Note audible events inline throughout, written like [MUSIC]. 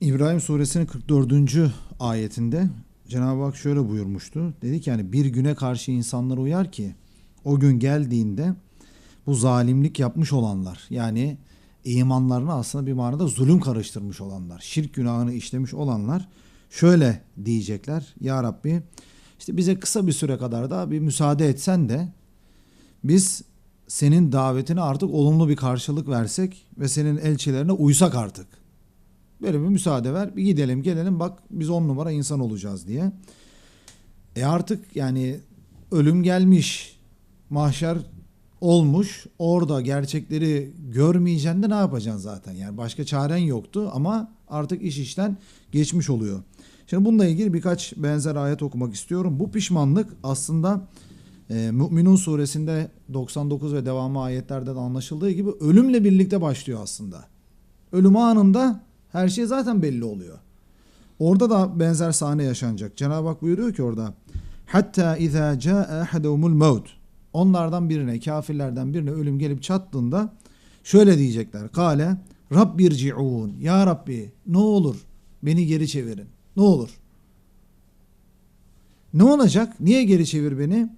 İbrahim suresinin 44. ayetinde Cenab-ı Hak şöyle buyurmuştu. Dedi ki yani bir güne karşı insanlar uyar ki o gün geldiğinde bu zalimlik yapmış olanlar yani imanlarına aslında bir manada zulüm karıştırmış olanlar, şirk günahını işlemiş olanlar şöyle diyecekler. Ya Rabbi işte bize kısa bir süre kadar daha bir müsaade etsen de biz senin davetine artık olumlu bir karşılık versek ve senin elçilerine uysak artık. Böyle bir müsaade ver. Bir gidelim gelelim bak biz on numara insan olacağız diye. E artık yani ölüm gelmiş. Mahşer olmuş. Orada gerçekleri görmeyeceksin de ne yapacaksın zaten? Yani başka çaren yoktu ama artık iş işten geçmiş oluyor. Şimdi bununla ilgili birkaç benzer ayet okumak istiyorum. Bu pişmanlık aslında e, Müminun suresinde 99 ve devamı ayetlerde de anlaşıldığı gibi ölümle birlikte başlıyor aslında. Ölüm anında her şey zaten belli oluyor. Orada da benzer sahne yaşanacak. Cenab-ı Hak buyuruyor ki orada Hatta izâ câe ahadehumul mevt Onlardan birine, kafirlerden birine ölüm gelip çattığında şöyle diyecekler. Kale Rabbirci'un. Ya Rabbi ne olur beni geri çevirin. Ne olur. Ne olacak? Niye geri çevir beni?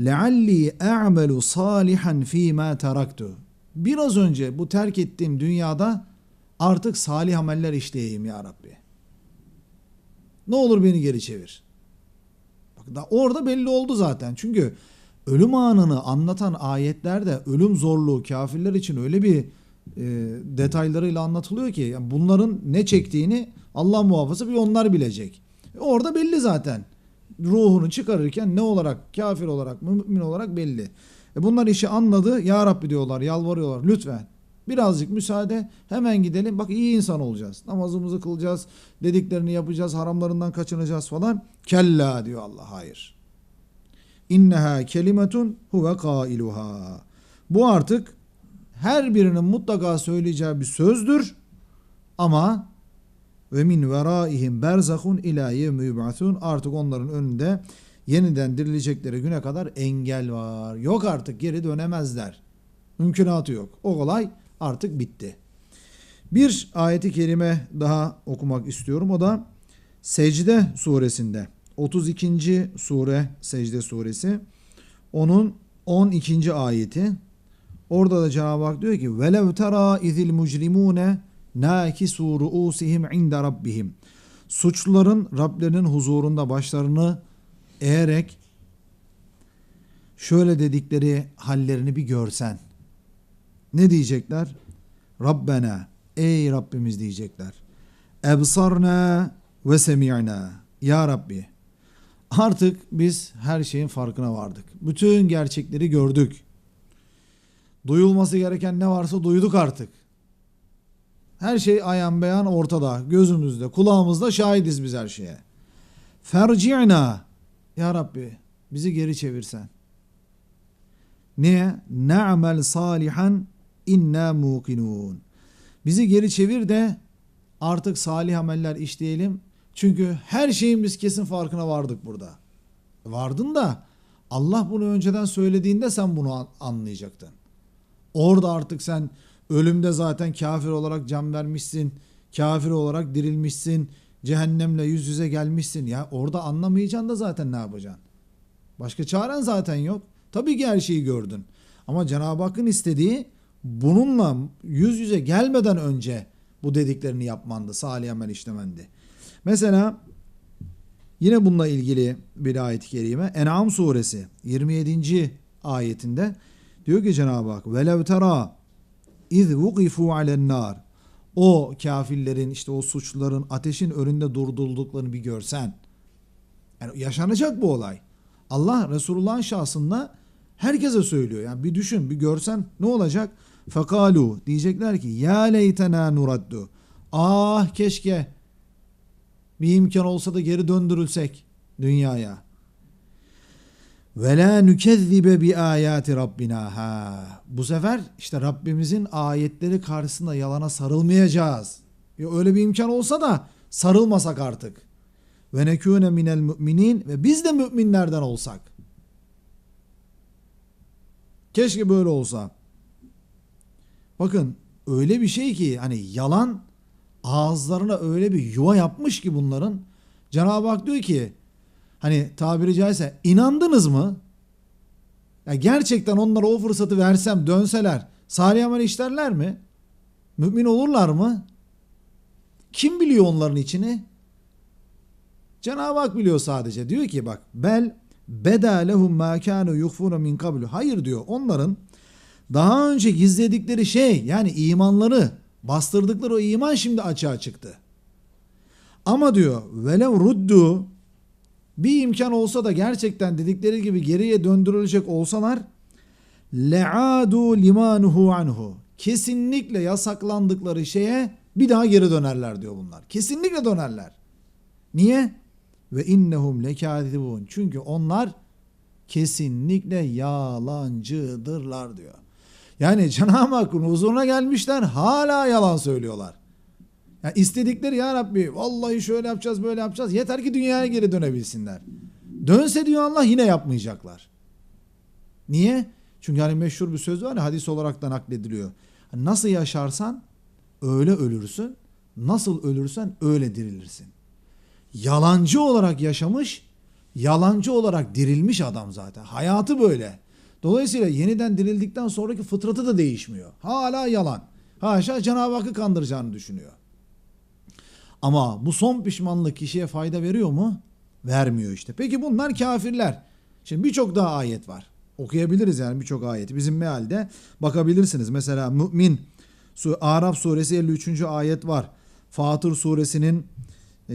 Lealli a'melu salihan fîmâ teraktu. Biraz önce bu terk ettiğim dünyada artık salih ameller işleyeyim ya Rabbi. Ne olur beni geri çevir. Bak da orada belli oldu zaten. Çünkü ölüm anını anlatan ayetlerde ölüm zorluğu kafirler için öyle bir e, detaylarıyla anlatılıyor ki yani bunların ne çektiğini Allah muhafaza bir onlar bilecek. E, orada belli zaten. Ruhunu çıkarırken ne olarak kafir olarak mümin olarak belli. E bunlar işi anladı. Ya Rabbi diyorlar, yalvarıyorlar. Lütfen Birazcık müsaade hemen gidelim. Bak iyi insan olacağız. Namazımızı kılacağız. Dediklerini yapacağız. Haramlarından kaçınacağız falan. Kella diyor Allah. Hayır. İnneha kelimetun huve kailuha. Bu artık her birinin mutlaka söyleyeceği bir sözdür. Ama ve min veraihim berzahun ila yevmi yub'atun. Artık onların önünde yeniden dirilecekleri güne kadar engel var. Yok artık geri dönemezler. Mümkünatı yok. O kolay artık bitti. Bir ayeti kerime daha okumak istiyorum. O da Secde suresinde. 32. sure Secde suresi. Onun 12. ayeti. Orada da Cenab-ı Hak diyor ki velev tera izil mujrimune nakisu ruusihim inde rabbihim. Suçluların Rablerinin huzurunda başlarını eğerek şöyle dedikleri hallerini bir görsen. Ne diyecekler? Rabbena ey Rabbimiz diyecekler. Ebsarna ve semi'na. Ya Rabbi artık biz her şeyin farkına vardık. Bütün gerçekleri gördük. Duyulması gereken ne varsa duyduk artık. Her şey ayan beyan ortada, gözümüzde, kulağımızda şahidiz biz her şeye. Ferci'na. Ya Rabbi bizi geri çevirsen. Niye? Ne'mel salihan inna muqinun. Bizi geri çevir de artık salih ameller işleyelim. Çünkü her şeyin biz kesin farkına vardık burada. Vardın da Allah bunu önceden söylediğinde sen bunu anlayacaktın. Orada artık sen ölümde zaten kafir olarak can vermişsin. Kafir olarak dirilmişsin. Cehennemle yüz yüze gelmişsin. Ya orada anlamayacaksın da zaten ne yapacaksın? Başka çaren zaten yok. Tabii ki her şeyi gördün. Ama Cenab-ı Hakk'ın istediği bununla yüz yüze gelmeden önce bu dediklerini yapmandı. Salih amel işlemendi. Mesela yine bununla ilgili bir ayet-i kerime En'am suresi 27. ayetinde diyor ki Cenab-ı Hak velev tera iz vukifu alen nar o kafirlerin işte o suçluların ateşin önünde durdurulduklarını bir görsen. Yani yaşanacak bu olay. Allah Resulullah'ın şahsında herkese söylüyor. Yani bir düşün, bir görsen ne olacak? Fekalu diyecekler ki ya leytena nuraddu. Ah keşke bir imkan olsa da geri döndürülsek dünyaya. Ve la nükezzibe bi ayati rabbina. Ha. Bu sefer işte Rabbimizin ayetleri karşısında yalana sarılmayacağız. Ya öyle bir imkan olsa da sarılmasak artık. Ve nekûne minel müminin ve biz de müminlerden olsak. Keşke böyle olsa. Bakın öyle bir şey ki hani yalan ağızlarına öyle bir yuva yapmış ki bunların. Cenab-ı Hak diyor ki hani tabiri caizse inandınız mı? Ya gerçekten onlara o fırsatı versem dönseler salih işlerler mi? Mümin olurlar mı? Kim biliyor onların içini? Cenab-ı Hak biliyor sadece. Diyor ki bak bel beda lehum ma kanu yukhfuna min qablu. Hayır diyor. Onların daha önce gizledikleri şey yani imanları bastırdıkları o iman şimdi açığa çıktı. Ama diyor velev ruddu bir imkan olsa da gerçekten dedikleri gibi geriye döndürülecek olsalar le'adu limanuhu anhu. Kesinlikle yasaklandıkları şeye bir daha geri dönerler diyor bunlar. Kesinlikle dönerler. Niye? Ve innehum lekâzibun. Çünkü onlar kesinlikle yalancıdırlar diyor. Yani [LAUGHS] Cenab-ı Hakk'ın huzuruna gelmişler hala yalan söylüyorlar. Ya istedikleri ya Rabbi vallahi şöyle yapacağız böyle yapacağız. Yeter ki dünyaya geri dönebilsinler. Dönse diyor Allah yine yapmayacaklar. Niye? Çünkü hani meşhur bir söz var ya hadis olarak da naklediliyor. Nasıl yaşarsan öyle ölürsün. Nasıl ölürsen öyle dirilirsin. Yalancı olarak yaşamış, yalancı olarak dirilmiş adam zaten. Hayatı böyle. Dolayısıyla yeniden dirildikten sonraki fıtratı da değişmiyor. Hala yalan. Haşa Cenab-ı Hakk'ı kandıracağını düşünüyor. Ama bu son pişmanlık kişiye fayda veriyor mu? Vermiyor işte. Peki bunlar kafirler. Şimdi birçok daha ayet var. Okuyabiliriz yani birçok ayeti. Bizim mealde bakabilirsiniz. Mesela Mümin Araf suresi 53. ayet var. Fatır suresinin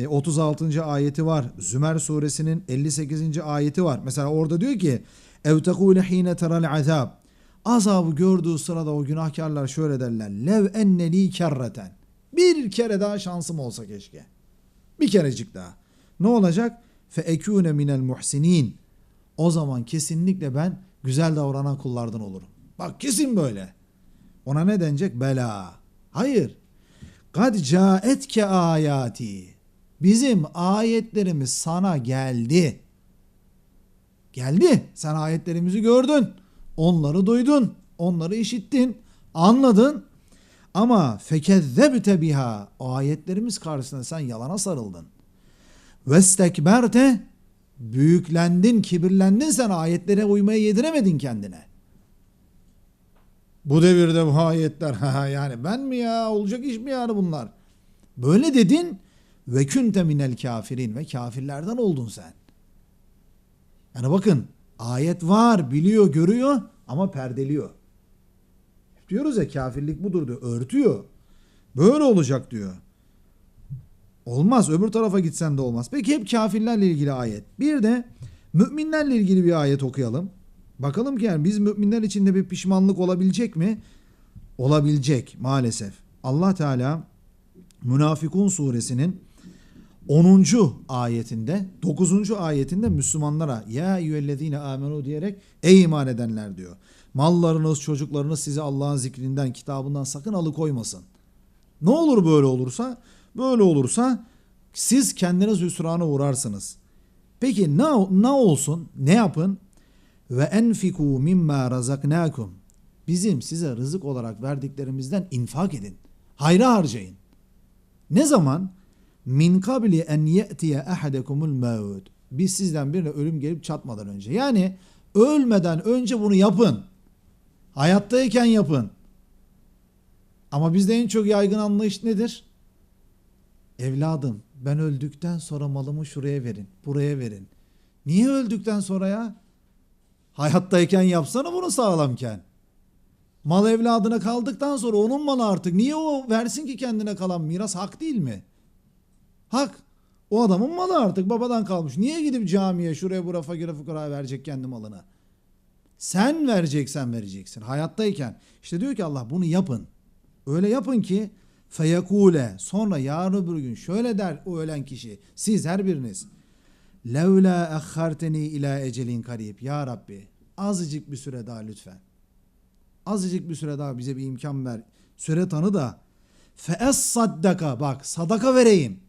36. ayeti var. Zümer suresinin 58. ayeti var. Mesela orada diyor ki tekule hine teral azab azabı gördüğü sırada o günahkarlar şöyle derler. Lev enneli kerreten. Bir kere daha şansım olsa keşke. Bir kerecik daha. Ne olacak? Ekune minel muhsinin. O zaman kesinlikle ben güzel davranan kullardan olurum. Bak kesin böyle. Ona ne denecek? Bela. Hayır. Kad caetke ayati. Bizim ayetlerimiz sana geldi. Geldi. Sen ayetlerimizi gördün. Onları duydun. Onları işittin. Anladın. Ama fekezzebte biha. O ayetlerimiz karşısında sen yalana sarıldın. Vestekberte büyüklendin, kibirlendin sen ayetlere uymaya yediremedin kendine. Bu devirde bu ayetler [LAUGHS] yani ben mi ya olacak iş mi yani bunlar? Böyle dedin ve künte minel kafirin ve kafirlerden oldun sen. Yani bakın ayet var biliyor görüyor ama perdeliyor. Diyoruz ya kafirlik budur diyor örtüyor. Böyle olacak diyor. Olmaz öbür tarafa gitsen de olmaz. Peki hep kafirlerle ilgili ayet. Bir de müminlerle ilgili bir ayet okuyalım. Bakalım ki yani biz müminler içinde bir pişmanlık olabilecek mi? Olabilecek maalesef. Allah Teala Münafikun suresinin 10. ayetinde 9. ayetinde Müslümanlara ya eyyühellezine amenu diyerek ey iman edenler diyor. Mallarınız, çocuklarınız sizi Allah'ın zikrinden, kitabından sakın alıkoymasın. Ne olur böyle olursa? Böyle olursa siz kendiniz hüsrana uğrarsınız. Peki ne, ne olsun? Ne yapın? Ve enfiku mimma razaknakum. Bizim size rızık olarak verdiklerimizden infak edin. Hayra harcayın. Ne zaman? Min kabli en ye'tiye ahadekumul mevd. Biz sizden birine ölüm gelip çatmadan önce. Yani ölmeden önce bunu yapın. Hayattayken yapın. Ama bizde en çok yaygın anlayış nedir? Evladım ben öldükten sonra malımı şuraya verin, buraya verin. Niye öldükten sonra ya? Hayattayken yapsana bunu sağlamken. Mal evladına kaldıktan sonra onun malı artık. Niye o versin ki kendine kalan miras hak değil mi? Hak. O adamın malı artık babadan kalmış. Niye gidip camiye şuraya buraya fakire fukara verecek kendi malını? Sen vereceksen vereceksin. Hayattayken. İşte diyor ki Allah bunu yapın. Öyle yapın ki feyekule sonra yarın öbür gün şöyle der o ölen kişi. Siz her biriniz. Levla akharteni ila ecelin karib. Ya Rabbi azıcık bir süre daha lütfen. Azıcık bir süre daha bize bir imkan ver. Süre tanı da fees saddaka bak sadaka vereyim.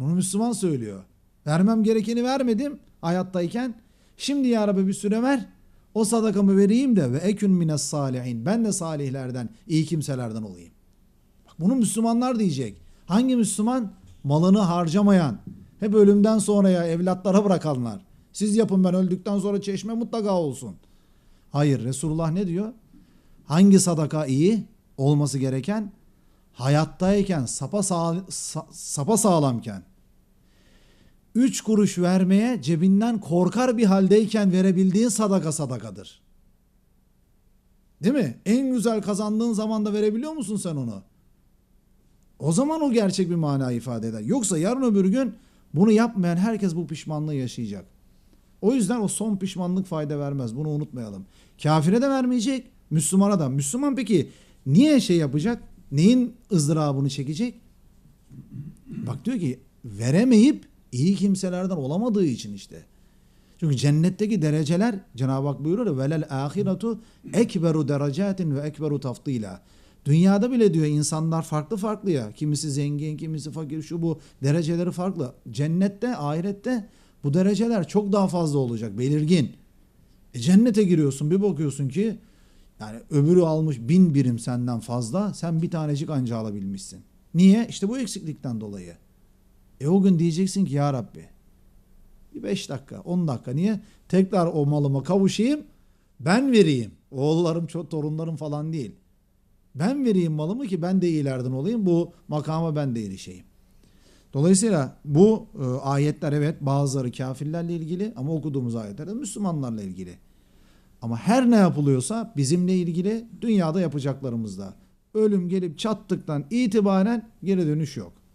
Bunu Müslüman söylüyor. Vermem gerekeni vermedim hayattayken. Şimdi ya Rabbi bir süre ver. O sadakamı vereyim de ve ekün mines salihin. Ben de salihlerden, iyi kimselerden olayım. Bak bunu Müslümanlar diyecek. Hangi Müslüman? Malını harcamayan, hep ölümden sonraya evlatlara bırakanlar. Siz yapın ben öldükten sonra çeşme mutlaka olsun. Hayır Resulullah ne diyor? Hangi sadaka iyi olması gereken? Hayattayken sapa, sağ, sa- sapa sağlamken. Üç kuruş vermeye cebinden korkar bir haldeyken verebildiğin sadaka sadakadır. Değil mi? En güzel kazandığın zaman da verebiliyor musun sen onu? O zaman o gerçek bir mana ifade eder. Yoksa yarın öbür gün bunu yapmayan herkes bu pişmanlığı yaşayacak. O yüzden o son pişmanlık fayda vermez. Bunu unutmayalım. Kafire de vermeyecek, Müslümana da. Müslüman peki niye şey yapacak? Neyin ızdırabını çekecek? Bak diyor ki veremeyip iyi kimselerden olamadığı için işte. Çünkü cennetteki dereceler Cenab-ı Hak buyuruyor velel ahiretu ekberu derecatin ve ekberu taftila. Dünyada bile diyor insanlar farklı farklı ya. Kimisi zengin, kimisi fakir, şu bu dereceleri farklı. Cennette, ahirette bu dereceler çok daha fazla olacak, belirgin. E cennete giriyorsun bir bakıyorsun ki yani öbürü almış bin birim senden fazla sen bir tanecik anca alabilmişsin. Niye? İşte bu eksiklikten dolayı. E o gün diyeceksin ki ya Rabbi bir 5 dakika 10 dakika niye? Tekrar o malıma kavuşayım ben vereyim. Oğullarım çok torunlarım falan değil. Ben vereyim malımı ki ben de iyilerden olayım bu makama ben de erişeyim. Dolayısıyla bu e, ayetler evet bazıları kafirlerle ilgili ama okuduğumuz ayetler de Müslümanlarla ilgili. Ama her ne yapılıyorsa bizimle ilgili dünyada yapacaklarımızda. Ölüm gelip çattıktan itibaren geri dönüş yok.